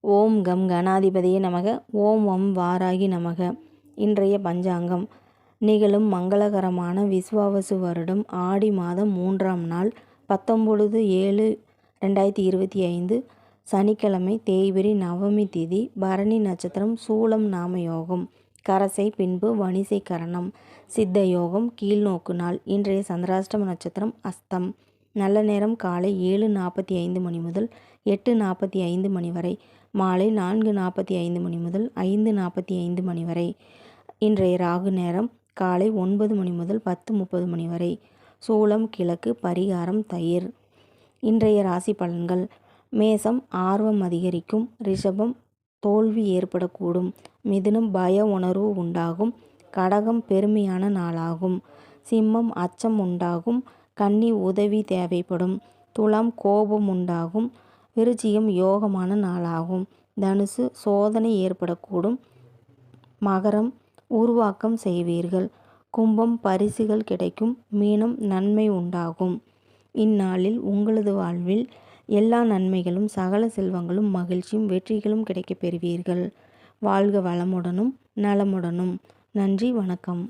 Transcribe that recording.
ஓம் come கணாதிபதியே நமக. ஓம் வம் வாராகி நமக. இன்றைய பஞ்சாங்கம். நிகழும் மங்களகரமான விஸ்வாவசு வருடம் ஆடி மாதம் மூன்றாம் நாள் பத்தொம்பொழுது ஏழு ரெண்டாயிரத்தி இருபத்தி ஐந்து. சனிக்கிழமை தேய்பிரி நவமி திதி பரணி நட்சத்திரம் சூலம் நாம யோகம் கரசை பின்பு வணிசை கரணம். சித்த யோகம் கீழ்நோக்கு நாள். இன்றைய சந்திராஷ்டம நட்சத்திரம் அஸ்தம். நல்ல நேரம் காலை ஏழு நாற்பத்தி ஐந்து மணி முதல் எட்டு நாற்பத்தி ஐந்து மணி வரை மாலை நான்கு நாற்பத்தி ஐந்து மணி முதல் ஐந்து நாற்பத்தி ஐந்து மணி வரை. இன்றைய ராகு நேரம் காலை ஒன்பது மணி முதல் பத்து முப்பது மணி வரை. சூளம் கிழக்கு பரிகாரம் தயிர். இன்றைய ராசி பலன்கள். மேசம் ஆர்வம் அதிகரிக்கும் ரிஷபம் தோல்வி ஏற்படக்கூடும் மிதுனம் பய உணர்வு உண்டாகும் கடகம் பெருமையான நாளாகும் சிம்மம் அச்சம் உண்டாகும் கன்னி உதவி தேவைப்படும். துலாம் கோபம் உண்டாகும். விருச்சிகம் யோகமான நாளாகும். தனுசு சோதனை ஏற்படக்கூடும். மகரம் உருவாக்கம் செய்வீர்கள். கும்பம் பரிசுகள் கிடைக்கும். மீனம் நன்மை உண்டாகும். இந்நாளில் உங்களது வாழ்வில் எல்லா நன்மைகளும் சகல செல்வங்களும் மகிழ்ச்சியும் வெற்றிகளும் கிடைக்கப் பெறுவீர்கள். வாழ்க வளமுடனும் நலமுடனும். நன்றி வணக்கம்.